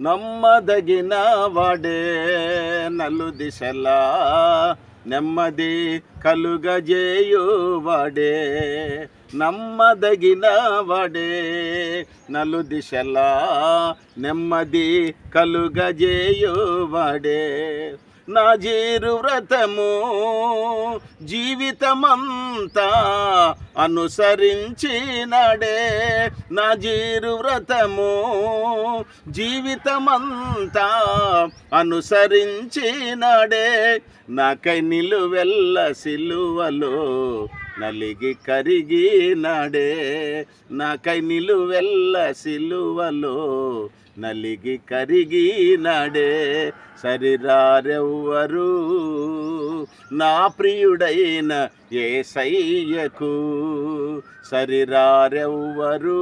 నమ్మదగిన వాడే నలు దిశలా నెమ్మది కలుగజేయువాడే నమ్మదగిన వాడే నలు దిశలా నెమ్మది కలుగజేయువాడే నా జీరు వ్రతము జీవితమంతా అనుసరించినడే. నా జీరు వ్రతము జీవితమంతా అనుసరించినడే. నాకై నిలువెల్ల సిలువలో నలిగి కరిగినాడే. నాకై నిలువెల్ల సిలువలో నలిగి కరిగి కరిగినాడే సరిరారెవ్వరు? నా ప్రియుడైన ఏసయ్యకు సరిరారెవ్వరు?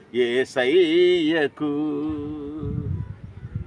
ఏసయ్యకు